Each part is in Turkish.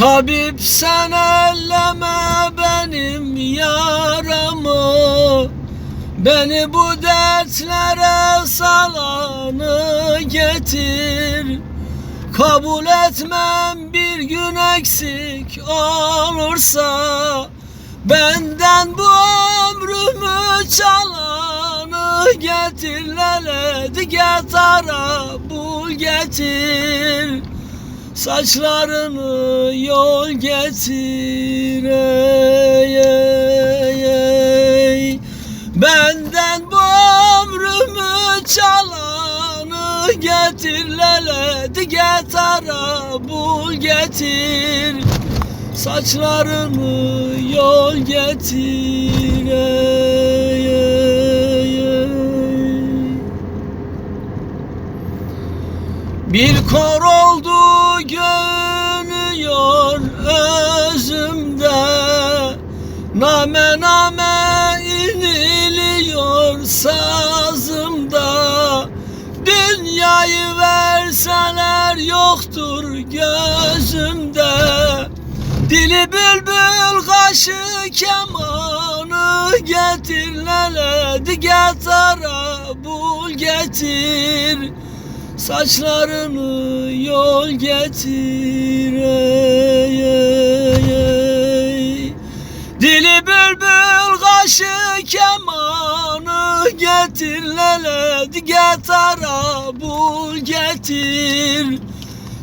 Tabip sen elleme benim yaramı. Beni bu dertlere salanı getir. Kabul etmem bir gün eksik olursa Benden bu ömrümü çalanı getir. Leledi getara bul getir. Saçlarını yol getir ey, ey, ey. Benden bu ömrümü çalanı getir leledi getara bul getir Saçlarını yol getir ey, ey, ey. Bir kor oldu görünüyor özümde. Name name iniliyor sazımda. Dünyayı verseler yoktur gözümde. Dili bülbül kaşı kemanı getir leledi getara bul getir. Saçlarını yol getir Dili bülbül kaşı kemanı getir leledi getara bul getir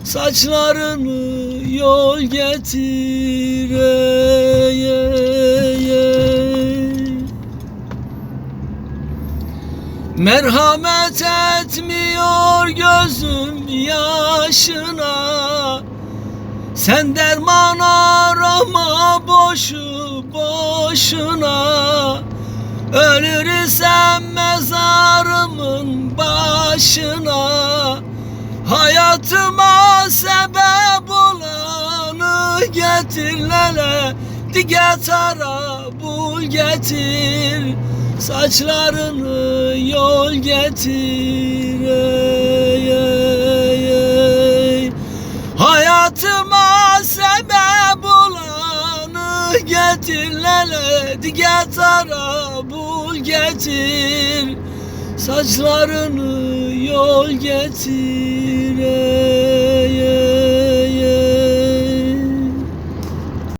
Saçlarını yol getir ey, ey, ey. Merhamet etmiyor gözüm yaşına Sen derman arama boşu boşuna. Ölür isem mezarımın başına. Hayatıma sebep olanı getir lele. Digetara bul getir. Saçlarını yol getir getir lele Digetara bul getir. Saçlarını yol getir